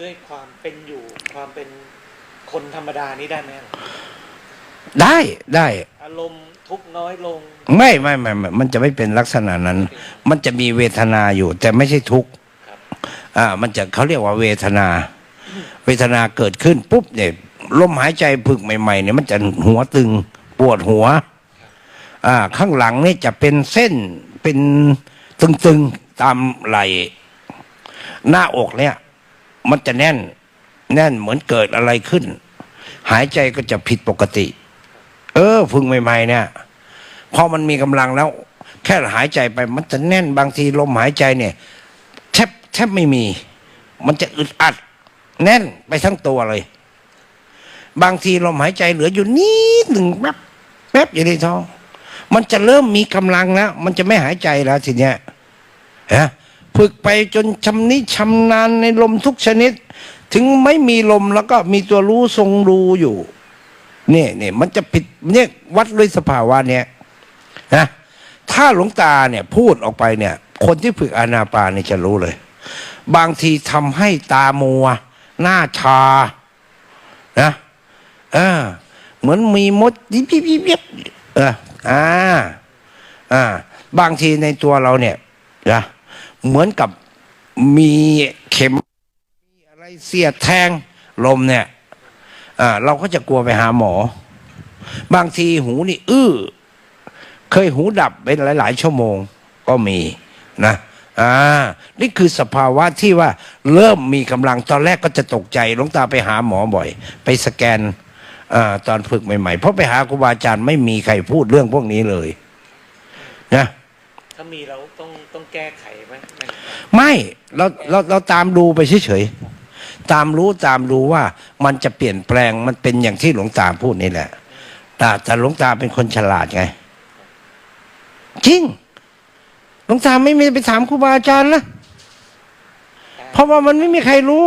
ด้วยความเป็นอยู่ ความเป็นคนธรรมดานี้ได้ไหมหลวงได้ได้ อารมณ์ทุกข์น้อยลง ไม่ไม่ไม่ไม่มันจะไม่เป็นลักษณะนั้น มันจะมีเวทนาอยู่ แต่ไม่ใช่ทุกข์ครับอ่า มันจะเขาเรียกว่าเวทนา เวทนาเกิดขึ้นปุ๊บเนี่ยลมหายใจพึกใหม่ๆเนี่ยมันจะหัวตึงปวดหัว อ่า ข้างหลังนี่จะเป็นเส้นเป็นตึงๆตามไหล่หน้าอกเนี่ย มันจะแน่น แน่นเหมือนเกิดอะไรขึ้น หายใจก็จะผิดปกติ เออพึงใหม่ ๆ เนี่ยพอมันมีกำลังแล้ว แค่หายใจไป มันจะแน่นบางทีลมหายใจเนี่ย แทบแทบไม่มี มันจะอึดอัด แน่นไปทั้งตัวเลย บางทีลมหายใจเหลืออยู่นิดหนึ่งแป๊บแป๊บอยู่ในท้องมันจะเริ่มมีกำลังแล้ว มันจะไม่หายใจแล้วทีเนี้ยฮะ ฝึกไปจนชำนิชำนาญในลมทุกชนิด ถึงไม่มีลมแล้วก็มีตัวรู้ทรงรู้อยู่เนี่ยเนี่ยมันจะผิดเนี่ยวัดด้วยสภาวะเนี่ยนะถ้าหลวงตาเนี่ยพูดออกไปเนี่ย คนที่ฝึกอานาปานเนี่ยจะรู้เลย บางทีทำให้ตามัว หน้าชานะเออเหมือนมีมดยิบยิบยิบยิบเอออ่าอ่าบางทีในตัวเราเนี่ยนะ เหมือนกับมีเข็มมีอะไรเสียดแทงลมเนี่ยอ่าเราก็จะกลัวไปหาหมอ บางทีหูนี่อื้อ เคยหูดับเป็นหลาย ๆ ชั่วโมงก็มีนะอ่านี่คือสภาวะที่ว่าเริ่มมีกำลังตอนแรกก็จะตกใจลงตาไปหาหมอบ่อย ไปสแกนอาตอนฝึกใหม่ ๆ เพราะไปหาครูบาอาจารย์ไม่มีใครพูดเรื่องพวกนี้เลย นะ ถ้ามีเราต้องต้องแก้ไข ไม่เราเราเราตามดูไปเฉยๆตามรู้ตามรู้ว่ามันจะเปลี่ยนแปลงมันเป็นอย่างที่หลวงตาพูดนี่แหละแต่แต่หลวงตาเป็นคนฉลาดไง จริงหลวงตาไม่มีไปถามครูบาอาจารย์นะเพราะว่ามันไม่มีใครรู้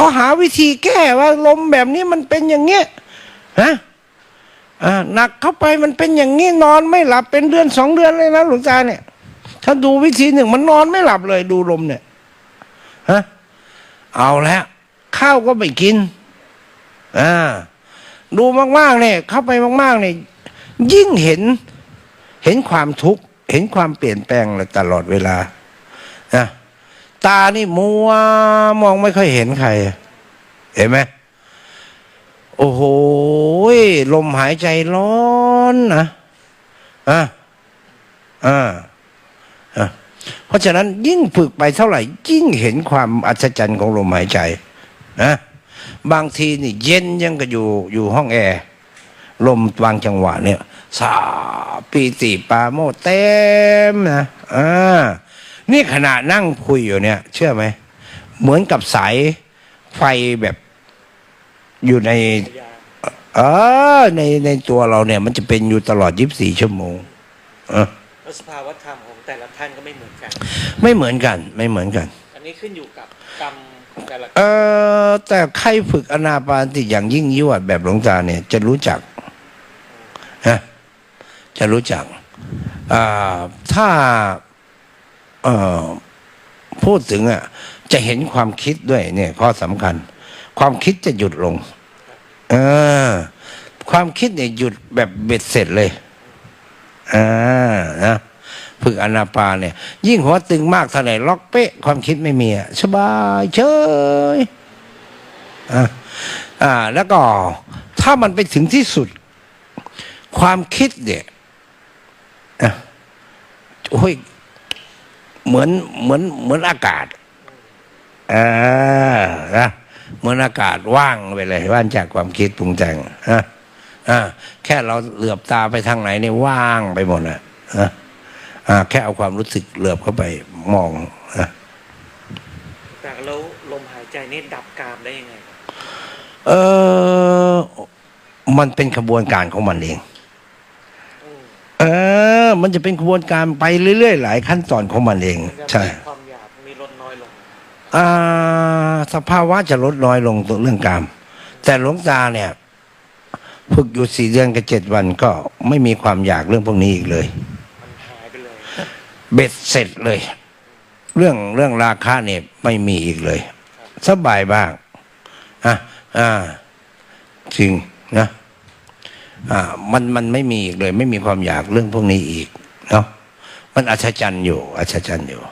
ก็หาวิธีแก้ว่าลมแบบนี้มันเป็นอย่างเงี้ยฮะอ่าหนักเข้าไปมันเป็นอย่างนี้นอนไม่หลับเป็นเดือนสองเดือนเลยนะหลวงตาเนี่ย ถ้าดูวิธีหนึ่งมันนอนไม่หลับเลยดูลมเนี่ยฮะเอาแล้วข้าวก็ไม่กินอ่าดูมากๆเนี่ย เข้าไปมากๆเนี่ยยิ่งเห็น เห็นความทุกข์เห็นความเปลี่ยนแปลงลตลอดเวลานะตานี่มัวมองไม่ค่อยเห็นใคร เห็นไหมโอ้โหลมหายใจร้อนนะอะอ่า เพราะฉะนั้นยิ่งฝึกไปเท่าไหร่ ยิ่งเห็นความอัศจรรย์ของลมหายใจนะบางทีนี่เย็นยังก็อยู่อยู่ห้องแอร์ลมวางจังหวะเนี่ยสาปีติปาโมเต็มนะอ่านี่ขณะนั่งคุยอยู่เนี่ย เชื่อไหม เหมือนกับสายไฟแบบอยู่ในเออในในตัวเราเนี่ย มันจะเป็นอยู่ตลอด24ชั่วโมงออแล้ว สภาวะธรรมของแต่ละท่านก็ไม่เหมือนกัน ไม่เหมือนกันไม่เหมือนกัน อันนี้ขึ้นอยู่กับกรรมของแต่ละเออแต่ใครฝึกอนาปานสติอย่างยิ่งยวดแบบหลวงตาเนี่ยจะรู้จักฮะจะรู้จักอ่าถ้าเอ่อพูดถึงอะจะเห็นความคิดด้วยเนี่ยข้อสำคัญ ความคิดจะหยุดลง เออ ความคิดเนี่ยหยุดแบบเบ็ดเสร็จเลย อ่านะฝึกอนาปาเนี่ย ยิ่งหัวตึงมากเท่าไหร่ล็อกเป๊ะ ความคิดไม่มีอะสบายเฉยอ่าอ่า แล้วก็ ถ้ามันไปถึงที่สุด ความคิดเนี่ยอะโอ้ยเหมือนเหมือนเหมือนอากาศอ่านะเหมือนอากาศว่างไปเลยว่างจากความคิดปรุงแต่งอะ อ่าแค่เราเหลือบตาไปทางไหนเนี่ยว่างไปหมดอะอะอ่าแค่เอาความรู้สึกเหลือบเข้าไปมองนะแต่แล้วลมหายใจนี่ดับกามได้ยังไงครับเออมันเป็นขบวนการของมันเองอืมเออ มันจะเป็นขบวนการไปเรื่อยๆ หลายขั้นตอนของมันเองมันจะใช่มีความอยากมีลดน้อยลงอ่าสภาวะจะลดน้อยลงตัวเรื่องกาม แต่หลวงตาเนี่ย ฝึกอยู่สี่เดือนกับเจ็ดวันก็ไม่มีความอยากเรื่องพวกนี้อีกเลยเบ็ดเสร็จเลย เรื่องเรื่องราคาเนี่ยไม่มีอีกเลย สบายบ้างอะอ่าจริงนะอ่ามันมันไม่มีอีกเลย ไม่มีความอยากเรื่องพวกนี้อีกเนาะมันอัศจรรย์อยู่อัศจรรย์อยู่